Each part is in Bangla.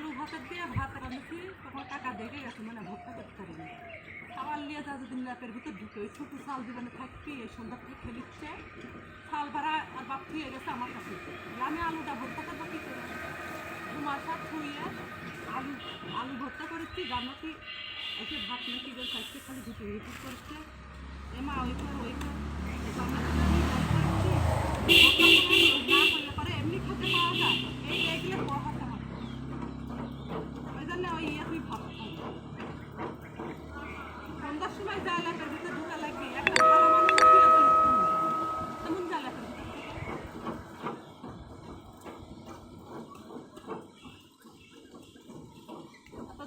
জানছি তখন টাকা দেখে গেছে মানে ভোটটা করতে পারিনি খাবার নিয়ে যা যদি ল্যাপের ভিতর ঢুকে, ওই ছোটো চাল জীবনে থাকতে এই সন্ধ্যা থেকে খেলিচ্ছে চাল ভাড়া আর বাপ থুয়ে গেছে আমার কাছে। আমি আলুটা ভর্তা করব কী করে? দু মাস হাত আলু আলু ভর্তা করেছি জানাতি এসে ভাত নাকি যে খাইছে, খালি ঢুকে রিপিট করছে এমা ওই কর ওই কর। না করলে পরে এমনি খেতে পাওয়া যায়। এই এগুলো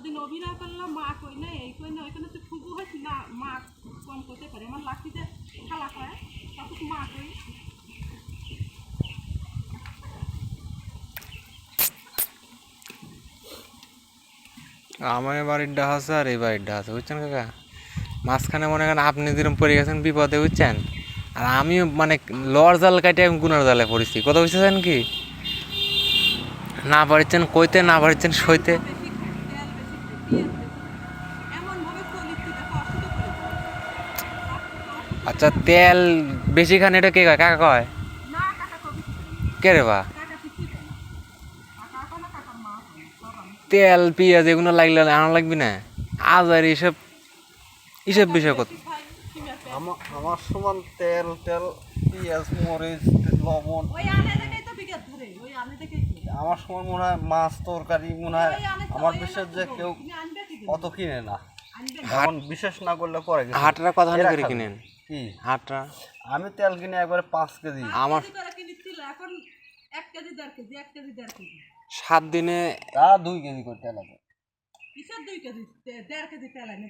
এতদিন অভিনয় করলাম, মা কই না, এই কই না ওইখানে তো ফুবু হয়েছি, না, মা কম করতে পারে। আমার লাঠিতে খেলা করে তত মা কই আমার বাড়ির ডাহ আছে আর এই বাড়ির ডাহ আছে, বুঝছেন কাকা? মাঝখানে মনে করেন আপনি যেরকম পড়ে গেছেন বিপদে, বুঝছেন? আর আমিও মানে লর জাল কাটে আমি গুনার জালে পড়েছি। কথা বুঝতেছেন কি? না পারছেন কইতে না পারছেন সইতে আচ্ছা তেল বেশি খান এটা কে কয় কাকা কয় কে রে বা? তেল, পেঁয়াজ এগুলো লাগলে আনা লাগবে না। আজ আর এইসব এইসব বিষয় কত? আমার সমান তেল তেল, পেঁয়াজ, মরিচ, লবণ। আমার সময় মনে হয় মাছ তরকারি মনে হয় আমার বিশ্বাস যে কেউ অত কিনে না। এখন বিশেষ না করলে পরে। হাটরা কথা করে কিনেন? কি? হাটরা? আমি তেল কিনে একবারে পাঁচ কেজি। আমার সাত দিনে তা দুই কেজি করে তেল আছে। দুই কেজি? দেড় কেজি তেল এনে